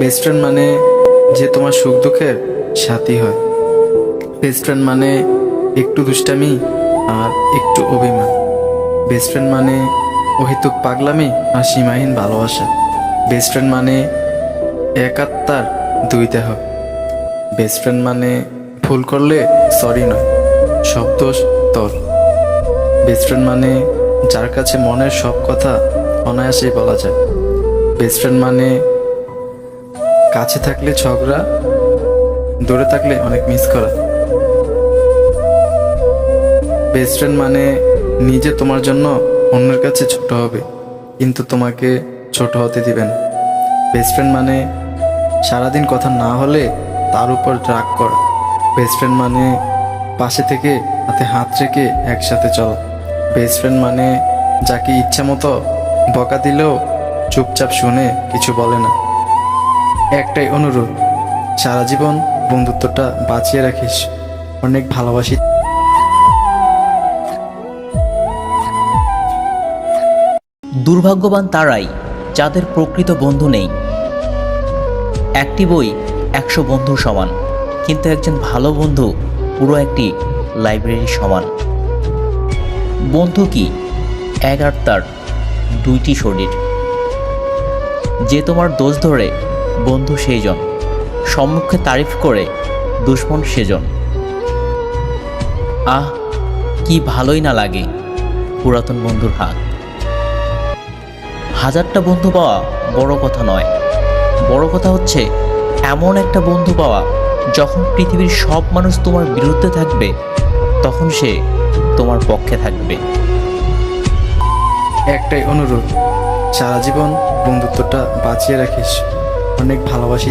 Best friend মানে যে তোমার সুখ দুঃখের সাথী হয়। বেস্ট ফ্রেন্ড মানে একটু দুষ্টামি আর একটু অভিমান। বেস্ট ফ্রেন্ড মানে অহেতুক পাগলামি আর সীমাহীন ভালোবাসা। বেস্ট ফ্রেন্ড মানে এক আত্মার দুই দেহ। বেস্ট ফ্রেন্ড মানে ভুল করলে সরি নয়, সব দোষ তোর। বেস্ট ফ্রেন্ড মানে যার কাছে মনের সব কথা অনায়াসেই বলা যায়। বেস্ট ফ্রেন্ড মানে কাছে থাকলে ঝগড়া, দূরে থাকলে অনেক মিস করা। বেস্ট ফ্রেন্ড মানে নিজে তোমার জন্য অন্যের কাছে ছোট হবে, কিন্তু তোমাকে ছোট হতে দিবেন বেস্ট ফ্রেন্ড মানে সারাদিন কথা না হলে তার উপর রাগ করা। বেস্ট ফ্রেন্ড মানে পাশে থেকে হাতে হাত রেখে একসাথে চলা। বেস্ট ফ্রেন্ড মানে যাকে ইচ্ছা মতো বকা দিলেও চুপচাপ শুনে কিছু বলে না। একটাই অনুরোধ, সারা জীবন বন্ধুত্বটা বাঁচিয়ে রাখিস। অনেক ভালোবাসি। দুর্ভাগ্যবান তারাই যাদের প্রকৃত বন্ধু নেই। একটি বই একশো বন্ধুর সমান, কিন্তু একজন ভালো বন্ধু পুরো একটি লাইব্রেরি সমান। বন্ধু কি? এক আত্মার দুইটি শরীর। যে তোমার দোষ ধরে বন্ধু সেইজন। সম্মুখে তারিফ করে দুশ্মন সেজন। আহ, কি ভালোই না লাগে পুরাতন বন্ধুর হাত। হাজারটা বন্ধু পাওয়া বড় কথা নয়। বড় কথা হচ্ছে, এমন একটা বন্ধু পাওয়া যখন পৃথিবীর সব মানুষ তোমার বিরুদ্ধে থাকবে, তখন সে তোমার পক্ষে থাকবে। একটাই অনুরোধ, সারা জীবন বন্ধুত্বটা বাঁচিয়ে রাখিস। অনেক ভালোবাসি।